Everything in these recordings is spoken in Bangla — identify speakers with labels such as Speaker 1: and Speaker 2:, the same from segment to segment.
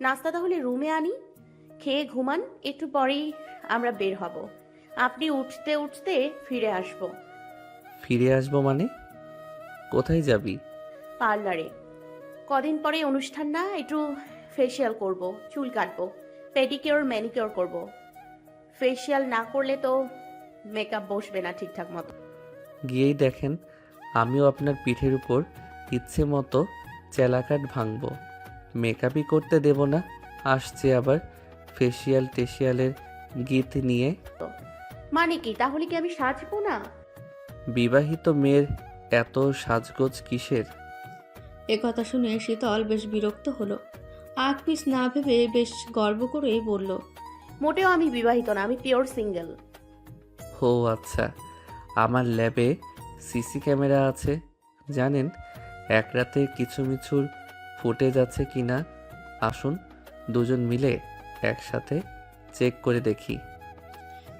Speaker 1: নাস্তা তাহলে রুমে আনি খেয়ে ঘুমান একটু পরেই আমরা বের হব। আপনি উঠতে উঠতে ফিরে আসব।
Speaker 2: ফিরে আসব মানে? কোথায় যাবি?
Speaker 1: পার্লারে। কদিন পরে অনুষ্ঠান না একটু ফেসিয়াল করব চুল কাটবো পেডিকিওর ম্যানিকিওর করব। ফেসিয়াল না করলে তো মেকআপ বসবে না ঠিকঠাক মতো।
Speaker 2: গিয়েই দেখেন আমিও আপনার পিঠের উপর ইচ্ছে মতো চেলাকাট ভাঙব। মেকআপই করতে দেব না আসছে আবার ফেসিয়াল টেসিয়ালের গীত নিয়ে।
Speaker 1: মানে কি তাহলে কি আমি সাজবো না?
Speaker 2: বিবাহিত মেয়ের এত সাজগোজ কিসের?
Speaker 3: এ কথা শুনে শীতল বেশ বিরক্ত হলো। আগ পিস না ভেবে বেশ গর্ব করেই বলল
Speaker 1: মোটেও আমি বিবাহিত না আমি পিওর সিঙ্গেল
Speaker 2: ও আচ্ছা আমার ল্যাবে সিসি ক্যামেরা আছে জানেন? এক রাতে কিছু মিছুর ফুটেজ আছে কি না, আসুন দুজন মিলে একসাথে চেক করে দেখি।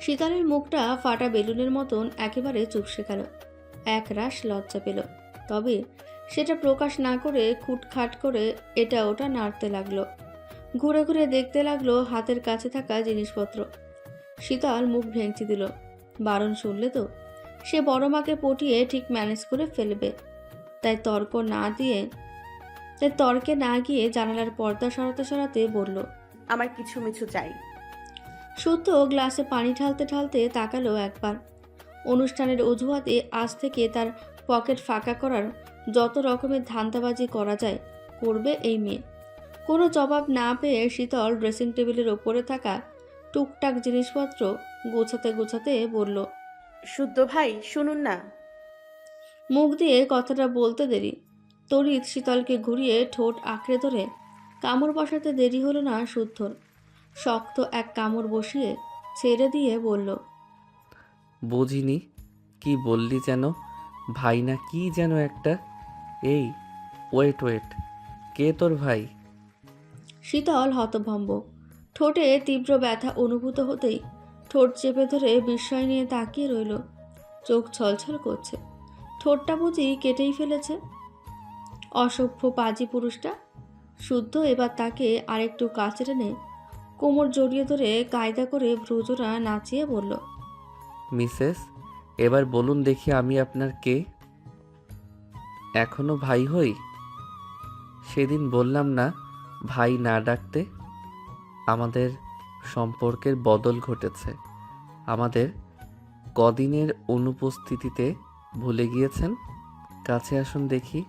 Speaker 3: শীতলের মুখটা ফাটা বেলুনের মতন একেবারে চুপসে গেল। এক রাশ লজ্জা পেল। তবে সেটা প্রকাশ না করে খুটখাট করে এটা ওটা নাড়তে লাগল। ঘুরে ঘুরে দেখতে লাগল হাতের কাছে থাকা জিনিসপত্র। শীতল মুখ ভেঙচি দিল। বারণ শুনলে তো সে বড় মাকে পটিয়ে ঠিক ম্যানেজ করে ফেলবে। তাই তর্ক না দিয়ে তাই তর্কে না গিয়ে জানালার পর্দা সরাতে সরাতে বলল
Speaker 1: আমার কিছু মিছু চাই।
Speaker 3: শুদ্ধ গ্লাসে পানি ঢালতে ঢালতে তাকালো একবার। অনুষ্ঠানের অজুহাতে আজ থেকে তার পকেট ফাঁকা করার যত রকমের ধান্দাবাজি করা যায় করবে এই মেয়ে। কোনো জবাব না পেয়ে শীতল ড্রেসিং টেবিলের ওপরে থাকা টুকটাক জিনিসপত্র গোছাতে গোছাতে বলল
Speaker 1: শুদ্ধ ভাই শুনুন না।
Speaker 3: মুখ দিয়ে কথাটা বলতে দেরি। তড়িৎ শীতলকে ঘুরিয়ে ঠোঁট আঁকড়ে ধরে কামড় বসাতে দেরি হলো না শুদ্ধর। শক্ত এক কামড় বসিয়ে ছেড়ে দিয়ে বলল
Speaker 2: বুঝিনি কি বললি যেন? ভাই না কি যেন একটা? এই ওয়েট ওয়েট কে তোর ভাই?
Speaker 3: শীতল হতভম্ব। ঠোঁটে তীব্র ব্যথা অনুভূত হতেই ঠোঁট চেপে ধরে বিস্ময় নিয়ে তাকিয়ে রইল। চোখ ছলছল করছে। ঠোঁটটা বুঝি কেটেই ফেলেছে। অসভ্য পাজি পুরুষটা শুদ্ধ এবার তাকে আরেকটু কাছে টেনে কোমর জড়িয়ে ধরে কায়দা করে ভ্রুজোড়া নাচিয়ে বলল,
Speaker 2: মিসেস, এবার বলুন দেখি আমি আপনার কে? এখনও ভাই হই? সেদিন বললাম না, ভাই না ডাকতে। আমাদের সম্পর্কের বদল ঘটেছে। আমাদের কদিনের অনুপস্থিতিতে ভুলে গিয়েছেন? কাছে আসুন দেখি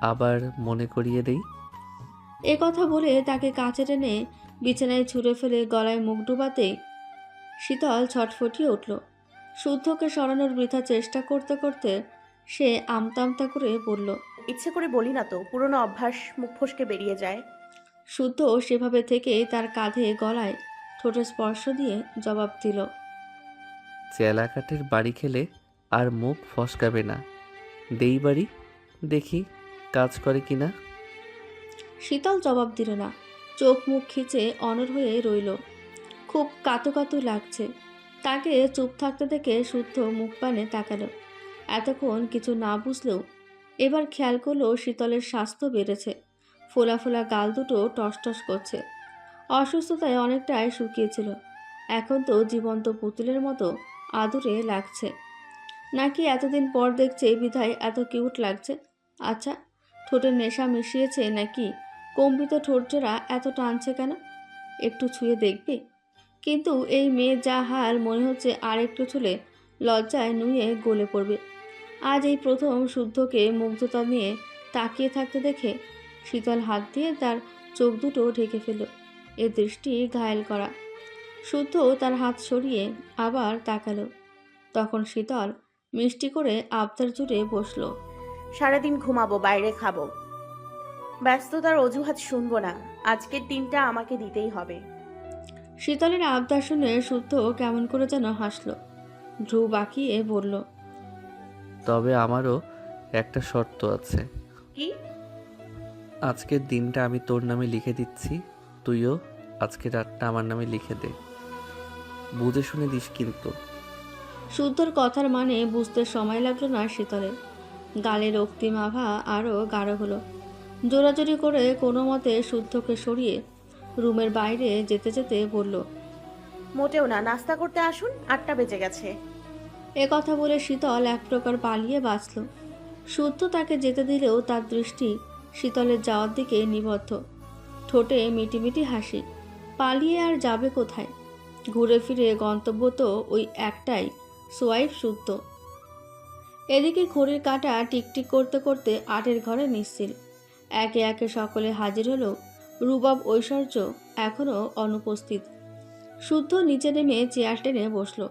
Speaker 2: আবার মনে করিয়ে দেই।
Speaker 3: এ কথা বলে তাকে কাছে টেনে বিছানায় ছুঁড়ে ফেলে গলায় মুখ ডুবাতে শীতল ছটফটিয়ে উঠল। শুদ্ধকে সরানোর বৃথা চেষ্টা করতে করতে সে আমতা আমতা করে বলল
Speaker 1: ইচ্ছে করে বলি না তো পুরনো অভ্যাস মুখ ফসকে বেরিয়ে যায়।
Speaker 3: শুদ্ধ সেভাবে থেকে তার কাঁধে গলায় ঠোঁটে স্পর্শ দিয়ে জবাব দিল
Speaker 2: চেলাকাঠের বাড়ি খেলে আর মুখ ফসকাবে না। দেই বাড়ি, দেখি কাজ করে কি না।
Speaker 3: শীতল জবাব দিল না। চোখ মুখ খিচে অনর হয়ে রইল। খুব কাতু কাতু লাগছে। তাকে চুপ থাকতে দেখে শুদ্ধ মুখ পানে তাকালো। এতক্ষণ কিছু না বুঝলেও এবার খেয়াল করল শীতলের স্বাস্থ্য বেড়েছে। ফোলা ফোলা গাল দুটো টসটস করছে। অসুস্থতায় অনেকটাই শুকিয়েছিল। এখন তো জীবন্ত পুতুলের মতো আদুরে লাগছে। নাকি এতদিন পর দেখছে বিধায় এত কিউট লাগছে? আচ্ছা ঠোঁটের নেশা মিশিয়েছে নাকি? কম্পিত ঠোঁটজোড়া এত টানছে কেন? একটু ছুঁয়ে দেখবে। কিন্তু এই মেয়ে যা হাল মনে হচ্ছে আর একটু ছুলে লজ্জায় নুয়ে গলে পড়বে। আজ এই প্রথম শুদ্ধকে মুগ্ধতা নিয়ে তাকিয়ে থাকতে দেখে শীতল হাত দিয়ে তার চোখ দুটো ঢেকে ফেল এ দৃষ্টি ঘায়েল করা। শুদ্ধ তার হাত সরিয়ে আবার তাকালো। তখন শীতল মিষ্টি করে আবদার জুড়ে বসল।
Speaker 1: সারাদিন ঘুমাবো বাইরে খাব। ব্যস্ততার অজুহাত শুনব না। আজকের দিনটা আমাকে দিতেই হবে।
Speaker 3: শীতলের আবদার শুনে শুদ্ধ কেমন করে যেন হাসলো। ভ্রু বাঁকিয়ে বলল
Speaker 2: তবে আমারও একটা শর্ত আছে।
Speaker 1: কি?
Speaker 2: আজকের দিনটা আমি তোর নামে লিখে দিচ্ছি তুইও আজকে রাতটা আমার নামে লিখে দে। বুঝে শুনে দিস কিন্তু।
Speaker 3: শুদ্ধর কথার মানে বুঝতে সময় লাগল না শীতলের। গালের রক্তিম আভা আরও গাঢ় হলো। জোরাজোরি করে কোনো মতে শুদ্ধকে সরিয়ে রুমের বাইরে যেতে যেতে বলল
Speaker 1: মোটেও না নাস্তা করতে আসুন আটটা বেজে গেছে।
Speaker 3: এ কথা বলে শীতল এক প্রকার পালিয়ে বাঁচল। শুদ্ধ তাকে যেতে দিলেও তার দৃষ্টি শীতলের যাওয়ার দিকে নিবদ্ধ। ঠোঁটে মিটিমিটি হাসি পালিয়ে আর যাবে কোথায়? ঘুরে ফিরে গন্তব্য তো ওই একটাই। সোয়াইপ শুদ্ধ এদিকে ঘড়ির কাঁটা টিকটিক করতে করতে আটের ঘরে নিশ্চিল একে একে সকলে হাজির হলো রুবাব ঐশ্বর্য এখনও অনুপস্থিত। শুদ্ধ নিচে নেমে চেয়ার টেনে বসল।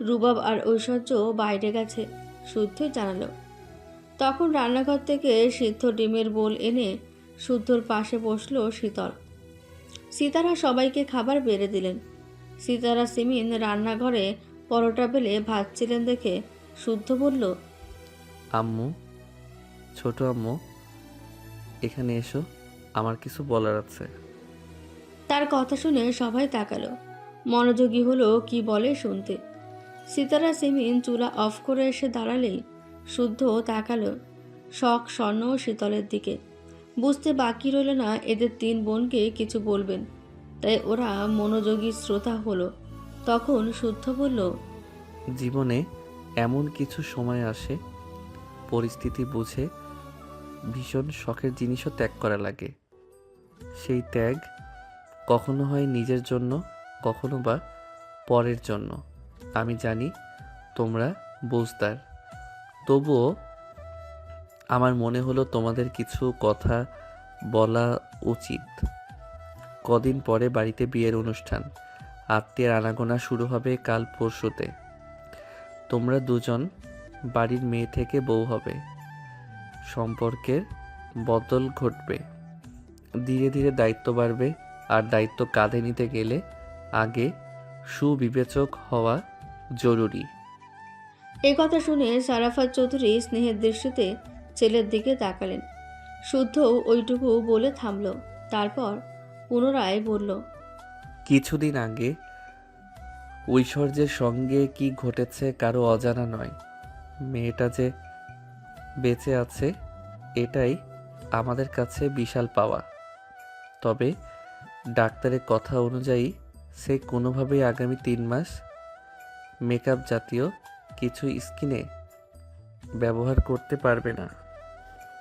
Speaker 3: রুবাব আর ঐশ্বর্য বাইরে গেছে শুদ্ধই জানালো। তখন রান্নাঘর থেকে সিদ্ধ ডিমের বোল এনে শুদ্ধর পাশে বসল শীতল। সীতারা সবাইকে খাবার বেড়ে দিলেন। সীতারা সিমিন রান্নাঘরে পরোটা বেলে ভাজছিলেন দেখে শুদ্ধ বলল
Speaker 2: আম্মু ছোট আম্মু এখানে এসো আমার কিছু বলার আছে।
Speaker 3: তার কথা শুনে সবাই তাকালো। মনোযোগী হলো কি বলে শুনতে। সীতারা সিমিন চুলা অফ করে এসে দাঁড়ালেই শুদ্ধ তাকালো শখ স্বর্ণ ও শীতলের দিকে। বুঝতে বাকি রইল না এদের তিন বোনকে কিছু বলবেন। তাই ওরা মনোযোগী শ্রোতা হলো। তখন শুদ্ধ বলল,
Speaker 2: জীবনে এমন কিছু সময় আসে, পরিস্থিতি বুঝে ভীষণ শখের জিনিসও ত্যাগ করা লাগে। সেই ত্যাগ কখনো হয় নিজের জন্য, কখনো বা পরের জন্য। আমি জানি তোমরা বুঝদার। তবুও আমার মনে হলো তোমাদের কিছু কথা বলা উচিত। কদিন পরে বাড়িতে বিয়ের অনুষ্ঠান। আত্মীয়ের আনাগোনা শুরু হবে কাল পরশুতে। তোমরা দুজন বাড়ির মেয়ে থেকে বউ হবে। সম্পর্কের বদল ঘটবে। ধীরে ধীরে দায়িত্ব বাড়বে আর দায়িত্ব কাঁধে নিতে গেলে আগে সুবিবেচক হওয়া জরুরি।
Speaker 3: এ কথা শুনে সারাফাত চৌধুরী স্নেহের দৃষ্টিতে ছেলের দিকে তাকালেন। শুদ্ধ ওইটুকু বলে থামল। তারপর পুনরায় বলল
Speaker 2: কিছুদিন আগে ঐশ্বর্যের সঙ্গে কি ঘটেছে কারও অজানা নয়। মেয়েটা যে বেঁচে আছে, এটাই আমাদের কাছে বিশাল পাওয়া। তবে ডাক্তারের কথা অনুযায়ী সে কোনোভাবেই আগামী তিন মাস মেকআপ জাতীয় কিছু স্কিনে ব্যবহার করতে পারবে না।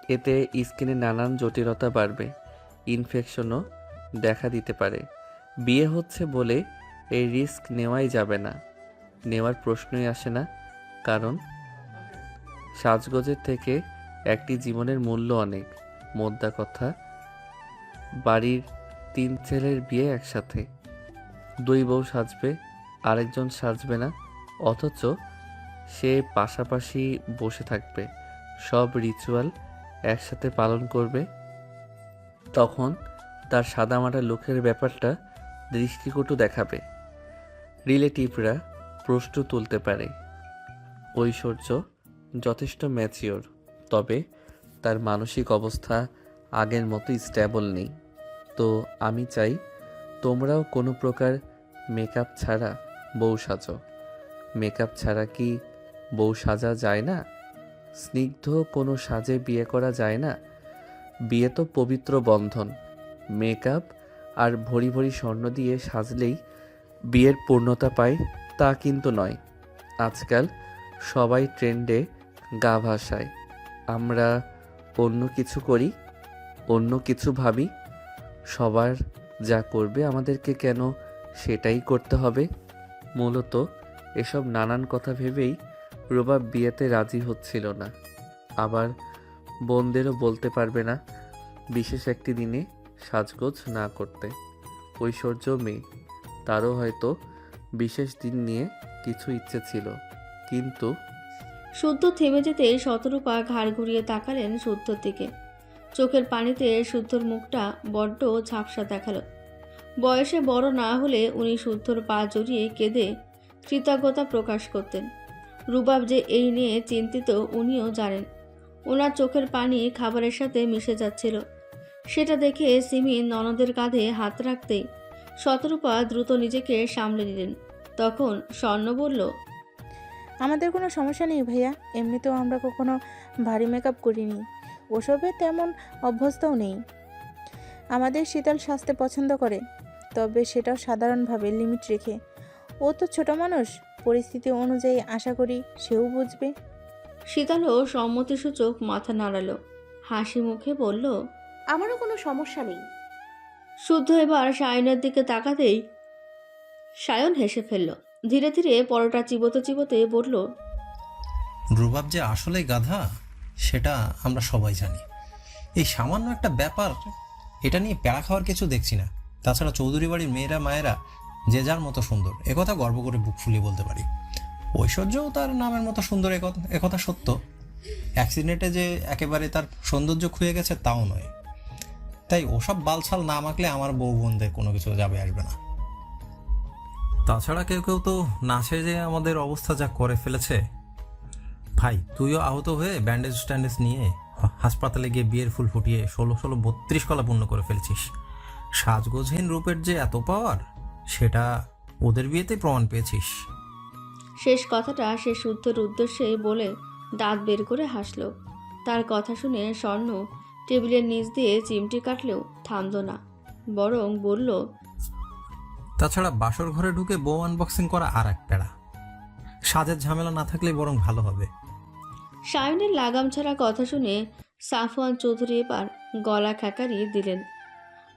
Speaker 2: এতে স্কিনে নানান জটিলতা বাড়বে, ইনফেকশনও দেখা দিতে পারে। বিয়ে হচ্ছে বলে এই রিস্ক নেওয়াই যাবে না। নেওয়ার প্রশ্নই আসে না, কারণ সাজগোজের থেকে একটি জীবনের মূল্য অনেক, মোদ্দা কথা, বাড়ির তিন ছেলের বিয়ে একসাথে। দুই বউ সাজবে, আরেকজন সাজবে না, অথচ সে পাশাপাশি বসে থাকবে, সব রিচুয়াল একসাথে পালন করবে। তখন তার সাদামাটা লোকের ব্যাপারটা দৃষ্টিকটু দেখাবে। রিলেটিভরা প্রশ্ন তুলতে পারে, ঐশ্বর্য যথেষ্ট ম্যাচিওর, তবে তার মানসিক অবস্থা আগের মতো স্ট্যাবল নেই। তো আমি চাই তোমরাও কোনো প্রকার মেকআপ ছাড়া বউ সাজো। মেকআপ ছাড়া কি বউ সাজা যায় না? স্নিগ্ধ কোনো সাজে বিয়ে করা যায় না? বিয়ে তো পবিত্র বন্ধন। মেকআপ আর ভরি ভরি স্বর্ণ দিয়ে সাজলেই বিয়ের পূর্ণতা পায়, তা কিন্তু নয়। আজকাল সবাই ট্রেন্ডে গা ভাসায়। আমরা অন্য কিছু করি, অন্য কিছু ভাবি, সবার যা করবে আমাদেরকে কেন সেটাই করতে হবে? মূলত এসব নানান কথা ভেবেই রোবাব বিয়েতে রাজি হচ্ছিল না। আবার বোনদেরও বলতে পারবে না, বিশেষ একটি দিনে সাজগোজ না করতে। ঐশ্বর্য মেয়ে, তারও হয়তো বিশেষ দিন নিয়ে কিছু ইচ্ছে ছিল, কিন্তু
Speaker 3: শুদ্ধ থেমে যেতে শতরূপা ঘাড় ঘুরিয়ে তাকালেন শুদ্ধর দিকে। চোখের পানিতে শুদ্ধর মুখটা বড্ড ঝাপসা দেখাল। বয়সে বড় না হলে উনি শুদ্ধর পা জড়িয়ে কেঁদে কৃতজ্ঞতা প্রকাশ করতেন। রুবাব যে এই নিয়ে চিন্তিত উনিও জানেন। ওনার চোখের পানি খাবারের সাথে মিশে যাচ্ছিল। সেটা দেখে সিমি ননদের কাঁধে হাত রাখতেই শতরূপা দ্রুত নিজেকে সামলে নিলেন। তখন স্বর্ণ বলল
Speaker 4: আমাদের কোনো সমস্যা নেই ভাইয়া এমনিতেও আমরা কখনো ভারী মেকআপ করিনি। ওসবে তেমন অভ্যস্তও নেই। আমাদের শীতল স্বাস্থ্য পছন্দ করে তবে সেটাও সাধারণভাবে লিমিট রেখে। ও তো ছোট মানুষ পরিস্থিতি অনুযায়ী আশা করি সেও বুঝবে।
Speaker 3: শীতলও সম্মতিসূচক মাথা নাড়ালো। হাসি মুখে বলল
Speaker 1: আমারও কোনো সমস্যা নেই।
Speaker 3: শুদ্ধ এবার সায়নের দিকে তাকাতেই সায়ন হেসে ফেলল। ধীরে ধীরে পরোটা চিবোতে চিবোতে বলল
Speaker 5: রুবাব যে আসলেই গাধা সেটা আমরা সবাই জানি। এই সামান্য একটা ব্যাপার এটা নিয়ে প্যাড়া খাওয়ার কিছু দেখছি না। তাছাড়া চৌধুরী বাড়ির মেয়েরা মায়েরা যে যার মতো সুন্দর একথা গর্ব করে বুক ফুলিয়ে বলতে পারি। ঐশ্বর্যও তার নামের মতো সুন্দর একথা একথা সত্য। অ্যাক্সিডেন্টে যে একেবারে তার সৌন্দর্য খুয়ে গেছে তাও নয়। তাই ওসব বালছাল না মাখলে আমার বউ বোনদের কোনো কিছু যাবে আসবে না। তাছাড়া কেউ কেউ তো নাচে যে আমাদের অবস্থা যা করে ফেলেছে। ভাই তুইও আহত হয়ে ব্যান্ডেজ ট্যান্ডেজ নিয়ে হাসপাতালে গিয়ে বিয়ের ফুল ফুটিয়ে ষোলো ষোলো বত্রিশ কলা পূর্ণ করে ফেলছিস। সাজগোজহীন রূপের যে এত পাওয়ার সেটা ওদের বিয়েতে প্রমাণ পেয়েছিস।
Speaker 3: শেষ কথাটা সে শুদ্ধর উদ্দেশ্যে বলে দাঁত বের করে হাসল। তার কথা শুনে স্বর্ণ টেবিলের নিচ দিয়ে চিমটি কাটলেও থামল না বরং বলল
Speaker 5: তাছাড়া বাসর ঘরে ঢুকে বউ আনবক্সিং করা আর এক প্যাড়া সাজের ঝামেলা না থাকলে বরং ভালো হবে।
Speaker 3: সায়নের লাগাম ছাড়া কথা শুনে সাফওয়ান চৌধুরী এবার গলা খ্যাকারি দিলেন।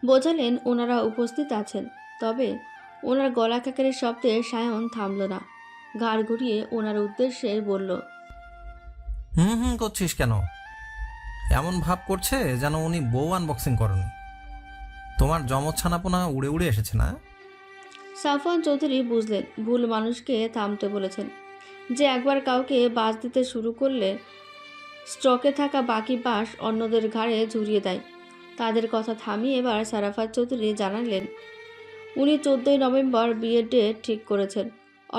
Speaker 3: বোঝালেন ওনারা উপস্থিত আছেন তবে ওনার গলা খ্যাকারির শব্দে সায়ন থামল না। ঘাড় ঘুরিয়ে ওনার উদ্দেশ্যে বলল
Speaker 5: হুম হুম করছিস কেন? এমন ভাব করছে যেন উনি বউ আনবক্সিং করেনি তোমার জমজ ছানাপোনা উড়ে উড়ে এসেছে না?
Speaker 3: সাফওয়ান চৌধুরী বুঝলেন, ভুল মানুষকে থামতে বলেছেন। যে একবার কাউকে বাস দিতে শুরু করলে স্টকে থাকা বাকি বাস অন্যদের ঘাড়ে ঝুরিয়ে দেয়। তাদের কথা থামিয়ে এবার সারাফাত চৌধুরী জানালেন, উনি চোদ্দোই নভেম্বর বিয়ের ডেট ঠিক করেছেন,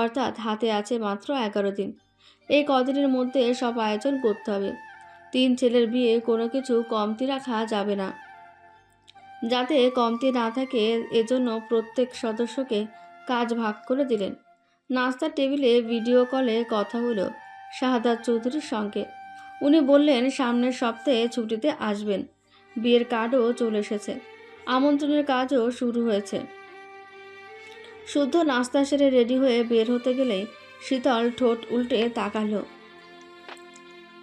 Speaker 3: অর্থাৎ হাতে আছে মাত্র এগারো দিন। এই কদিনের মধ্যে সব আয়োজন করতে হবে। তিন ছেলের বিয়ে কোনো কিছু কমতি রাখা যাবে না। যাতে কমতি না থাকে, এজন্য প্রত্যেক সদস্যকে কাজ ভাগ করে দিলেন। নাস্তার টেবিলে ভিডিও কলে কথা হলো শাহাদাত চৌধুরীর সঙ্গে। উনি বললেন, সামনের সপ্তাহে ছুটিতে আসবেন। বিয়ের কার্ডও চলে এসেছে। আমন্ত্রণের কাজও শুরু হয়েছে। শুদ্ধ নাস্তা সেরে রেডি হয়ে বের হতে গেলেই শীতল ঠোঁট উল্টে তাকালো।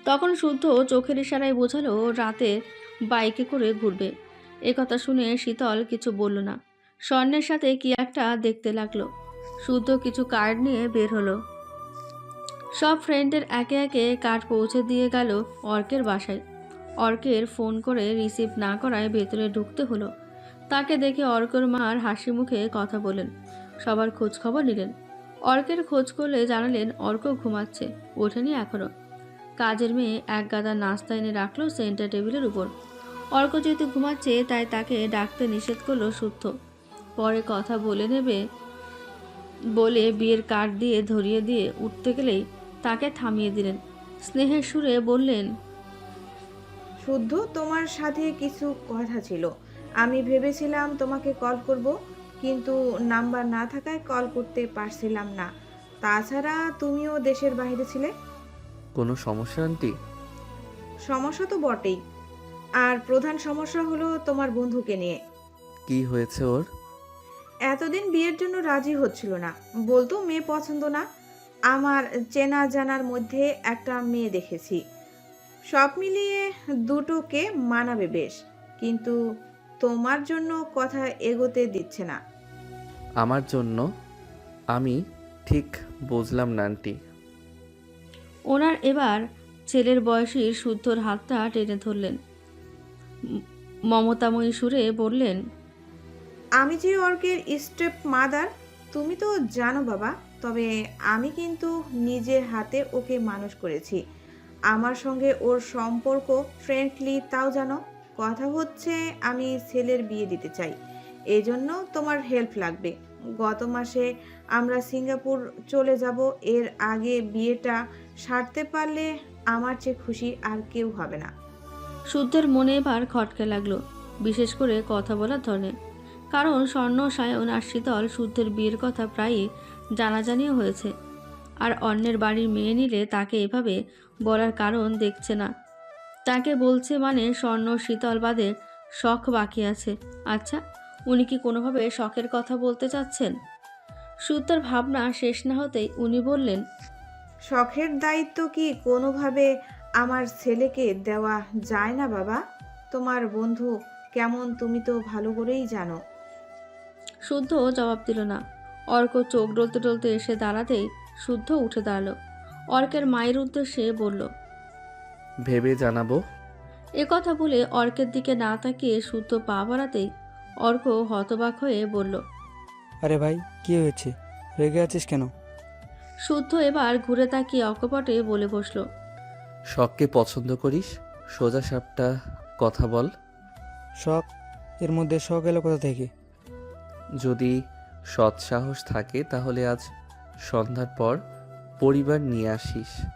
Speaker 3: তখন শুদ্ধ চোখের ইশারায় বোঝালো, রাতে বাইকে করে ঘুরবে। এ কথা শুনে শীতল কিছু বলল না। স্বর্ণের সাথে কি একটা দেখতে লাগল। শুদ্ধ কিছু কার্ড নিয়ে বের হলো। সব ফ্রেন্ডের একে একে কার্ড পৌঁছে দিয়ে গেল অর্কের বাসায়। অর্কের ফোন করে রিসিভ না করায় ভেতরে ঢুকতে হলো। তাকে দেখে অর্কের মার হাসি মুখে কথা বলেন সবার খোঁজ খবর নিলেন। অর্কের খোঁজ করলে জানালেন অর্ক ঘুমাচ্ছে। ওঠেনি এখনও কাজের মেয়ে এক গাদা নাস্তা এনে রাখল সেন্টার টেবিলের উপর। অর্ক যেহেতু ঘুমাচ্ছে, তাই তাকে ডাকতে নিষেধ করল শুদ্ধ। পরে কথা বলে নেবে, বলে বিয়ের কার্ড দিয়ে ধরিয়ে দিয়ে উঠতে গেলেই তাকে থামিয়ে দিলেন। স্নেহের সুরে বললেন,
Speaker 6: শুদ্ধ, তোমার সাথে কিছু কথা ছিল। আমি ভেবেছিলাম তোমাকে কল করব, কিন্তু নাম্বার না থাকায় কল করতে পারছিলাম না। তাছাড়া তুমিও দেশের বাইরে ছিলে?
Speaker 2: কোনো সমস্যা আন্টি?
Speaker 6: সমস্যা তো বটেই। আর প্রধান সমস্যা হলো তোমার বন্ধুকে নিয়ে।
Speaker 2: কি হয়েছে ওর?
Speaker 6: এতদিন বিয়ের জন্য রাজি হচ্ছিল না। বলতো মেয়ে পছন্দ না। আমার চেনা জানার মধ্যে একটা মেয়ে দেখেছি। সব মিলিয়ে দুটোকে মানাবে বেশ। কিন্তু তোমার জন্য কথা এগোতে দিচ্ছে না।
Speaker 2: আমার জন্য? আমি ঠিক বুঝলাম না আন্টি।
Speaker 3: ওনার এবার ছেলের বয়সী শুদ্ধর হাতটা টেনে ধরলেন। মমতাময়ী সুরে বললেন,
Speaker 6: আমি যে অর্কের স্টেপ মাদার, তুমি তো জানো বাবা, তবে আমি কিন্তু নিজের হাতে ওকে মানুষ করেছি। আমার সঙ্গে ওর সম্পর্ক ফ্রেন্ডলি, তাও জানো। কথা হচ্ছে, আমি ছেলের বিয়ে দিতে চাই। এজন্য তোমার হেল্প লাগবে। গত মাসে আমরা সিঙ্গাপুর চলে যাব। এর আগে বিয়েটা সারতে পারলে আমার চেয়ে খুশি আর কেউ হবে না।
Speaker 3: শুদ্ধের মনে এবার খটকে লাগল, বিশেষ করে কথা বলার ধরনে। কারণ স্বর্ণ, সায়ন আর শীতল শুদ্ধের বিয়ের কথা প্রায়ই জানাজানিও হয়েছে। আর অন্যের বাড়ির মেয়ে নিলে তাকে এভাবে বলার কারণ দেখছে না। তাকে বলছে মানে স্বর্ণ, শীতল বাদে শখ বাকি আছে। আচ্ছা উনি কি কোনোভাবে শখের কথা বলতে চাচ্ছেন? সুতার ভাবনা শেষ না হতেই উনি বললেন
Speaker 6: শখের দায়িত্ব কি কোনোভাবে আমার ছেলেকে দেওয়া যায় না বাবা? তোমার বন্ধু কেমন তুমি তো ভালো করেই জানো।
Speaker 3: শুদ্ধ জবাব দিল না। অর্ক চোখ ডলতে ডলতে এসে দাঁড়াতেই শুদ্ধ উঠে দাঁড়াল। অর্কের মায়ের উদ্দেশ্যে বলল
Speaker 2: ভেবে জানাব।
Speaker 3: এ কথা বলে অর্কের দিকে না তাকিয়ে শুদ্ধ পা বাড়াতেই অর্ক হতবাক হয়ে বলল
Speaker 7: আরে ভাই কি হয়েছে? রেগে আছিস কেন?
Speaker 3: শুদ্ধ এবার ঘুরে তাকিয়ে অকপটে বলে বসল
Speaker 2: শখকে পছন্দ করিস? সোজা সাপটা কথা বল।
Speaker 7: শখ? এর মধ্যে শখ এলো কোথা থেকে?
Speaker 2: যদি সৎ সাহস থাকে তাহলে আজ সন্ধ্যার পর পরিবার নিয়ে আসিস।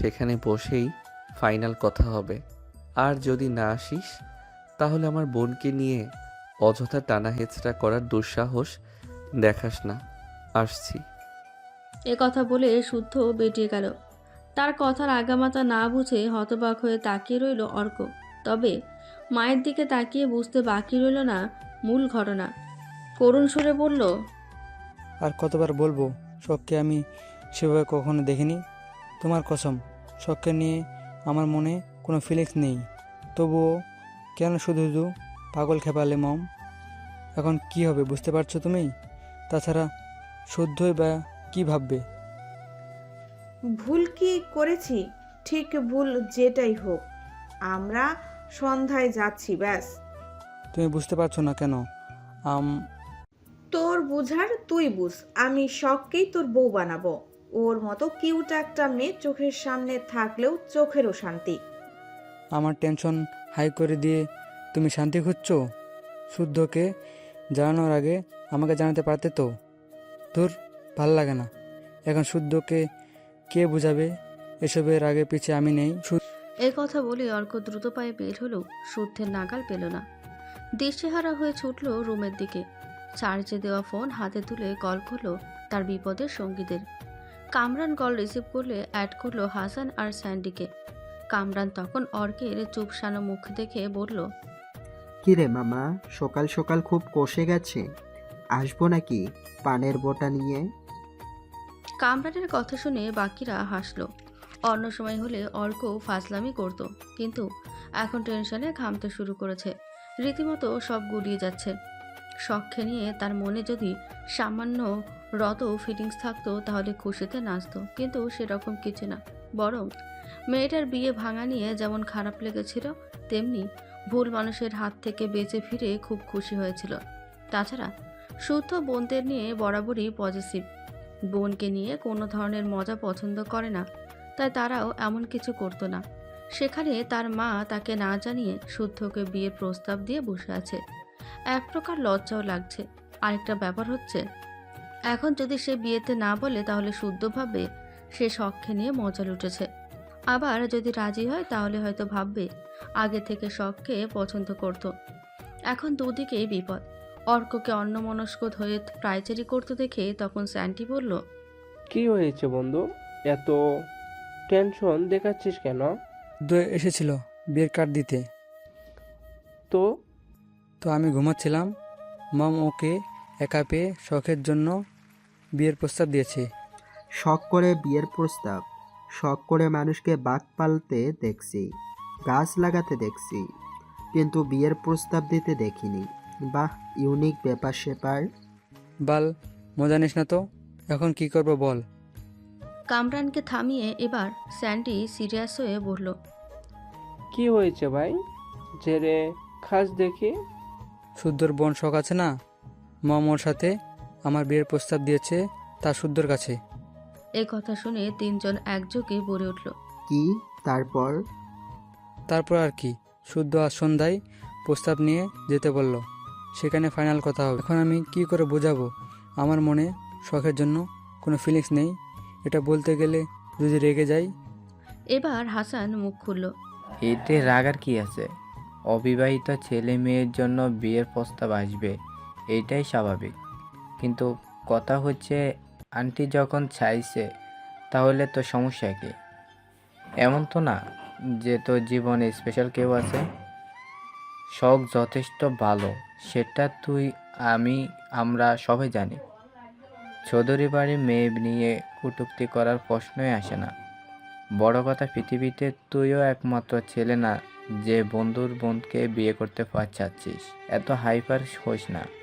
Speaker 2: সেখানে বসেই ফাইনাল কথা হবে। আর যদি না আসিস তাহলে আমার বোনকে নিয়ে অযথা টানা হেচড়া করার দুঃসাহস দেখাস না। আসছি।
Speaker 3: এ কথা বলে শুদ্ধ বেরিয়ে গেল। তার কথার আগামাতা না বুঝে হতবাক হয়ে তাকিয়ে রইল অর্ক। তবে মায়ের দিকে তাকিয়ে বুঝতে বাকি রইল না মূল ঘটনা। করুণ সুরে বলল
Speaker 7: আর কতবার বলব শখকে আমি সেভাবে কখনো দেখিনি। তোমার কসম শখকে নিয়ে আমার মনে কোনো ফিলিংস নেই। তবুও কেন শুধু শুধু পাগল খেপালে মম। এখন কি হবে বুঝতে পারছ তুমি? তাছাড়া শুদ্ধই বা কি ভাববে?
Speaker 6: ভুল কি করেছি? ঠিক ভুল যেটাই হোক। আমরা সন্ধ্যায় যাচ্ছি ব্যাস।
Speaker 7: তুমি বুঝতে পারছ না কেন? আম
Speaker 6: তোর বুঝার তুই বুঝ। আমি শখকেই তোর বউ বানাবো। ওর মতো কিউট একটা মেয়ে চোখের সামনে থাকলেও চোখেরও শান্তি।
Speaker 7: আমার টেনশন হাই করে দিয়ে, তুমি শান্তি খুঁজছো? শুদ্ধকে জানানোর আগে আমাকে জানাতে পারতে তো? তোর ভালো লাগে না। এখন শুদ্ধকে কে বুঝাবে? এসবের আগে পিছে আমি নেই। শু-
Speaker 3: এ কথা বলে অর্ক দ্রুত পায়ে বের হলেও শুদ্ধের নাগাল পেল না। দিশেহারা হয়ে ছুটল রুমের দিকে। চার্জে দেওয়া ফোন হাতে তুলে কল করল তার বিপদের সঙ্গীদের। কামরান কল রিসিভ করলে অ্যাড করল হাসান আর স্যান্ডিকে। কামরান তখন অর্কের চুপসানো মুখ দেখে বলল
Speaker 8: কিরে মামা সকাল সকাল খুব কষে গেছে। আসব নাকি পানের বোটা নিয়ে?
Speaker 3: কামরানের কথা শুনে বাকিরা হাসলো। অন্য সময় হলে অর্ক ফাজলামি করত কিন্তু এখন টেনশনে ঘামতে শুরু করেছে। রীতিমতো সব গুলিয়ে যাচ্ছে। শখকে নিয়ে তার মনে যদি সামান্য রত ফিটিংস থাকতো তাহলে খুশিতে নাচতো কিন্তু সেরকম কিছু না। বরং মেয়েটার বিয়ে ভাঙা নিয়ে যেমন খারাপ লেগেছিল, তেমনি ভুল মানুষের হাত থেকে বেঁচে ফিরে খুব খুশি হয়েছিল। তাছাড়া শুদ্ধ বোনদের নিয়ে বরাবরই পজিটিভ বোনকে নিয়ে কোনো ধরনের মজা পছন্দ করে না, তাই তারাও এমন কিছু করতো না। সেখানে তার মা তাকে না জানিয়ে শুদ্ধকে বিয়ের প্রস্তাব দিয়ে বসে আছে। এক প্রকার লজ্জাও লাগছে। আরেকটা ব্যাপার হচ্ছে, এখন যদি সে বিয়েতে না বলে তাহলে শুদ্ধ ভাববে সে শখকে নিয়ে মজা লুটেছে। আবার যদি রাজি হয় তাহলে হয়তো ভাববে আগে থেকে শখকে পছন্দ করত। এখন দুদিকেই বিপদ। অর্ককে অন্যমনস্ক হয়ে প্রায়চারি করতে দেখে তখন স্যান্টি বলল
Speaker 9: কি হয়েছে বন্ধু? এত টেনশন দেখাচ্ছিস কেন?
Speaker 7: শুদ্ধ এসেছিল বিয়ের কার্ড দিতে।
Speaker 9: তো?
Speaker 7: তো আমি ঘুমাচ্ছিলাম। মম ওকে একা পেয়ে শখের জন্য বিয়ের প্রস্তাব দিয়েছে।
Speaker 8: শখ করে বিয়ের প্রস্তাব শখ করে মানুষকে বাঘ পালতে দেখছি গাছ লাগাতে দেখছি কিন্তু বিয়ের প্রস্তাব দিতে দেখিনি। বাহ ইউনিক ব্যাপার সেপার।
Speaker 7: বাল মজা নিস না তো? এখন কি করব বল।
Speaker 3: কামরানকে থামিয়ে এবার স্যান্ডি সিরিয়াস হয়ে বলল
Speaker 9: কি হয়েছে ভাই? জেরে খাস দেখি।
Speaker 7: শুদ্ধর বোন শখ আছে না? মম ওর সাথে আমার বিয়ের প্রস্তাব দিয়েছে তা শুদ্ধর কাছে।
Speaker 3: এই কথা শুনে তিনজন একযোগে বলে উঠল
Speaker 8: কি? তারপর?
Speaker 7: তারপর আর কি? শুদ্ধ আজ সন্ধ্যায় প্রস্তাব নিয়ে যেতে বলল সেখানে ফাইনাল কথা হবে। এখন আমি কি করে বোঝাবো? আমার মনে শখের জন্য কোনো ফিলিংস নেই। এটা বলতে গেলে যদি রেগে যাই?
Speaker 3: এবার হাসান মুখ খুলল
Speaker 10: এতে রাগার কি আছে? অবিবাহিত ছেলে মেয়ের জন্য বিয়ের প্রস্তাব আসবে এটাই স্বাভাবিক। কিন্তু কথা হচ্ছে আন্টি যখন চাইছে, তাহলে তো সমস্যা কি? এমন তো না যে তোর জীবনে স্পেশাল কেউ আছে? শখ যথেষ্ট ভালো, সেটা তুই, আমি, আমরা সবাই জানি। চৌধুরী বাড়ির মেয়ে নিয়ে কটূক্তি করার প্রশ্নই আসে না। বড় কথা, পৃথিবীতে তুইও একমাত্র ছেলে না যে বন্ধুর বোনকে বিয়ে করতে চাচ্ছিস এত হাইপার হোস না।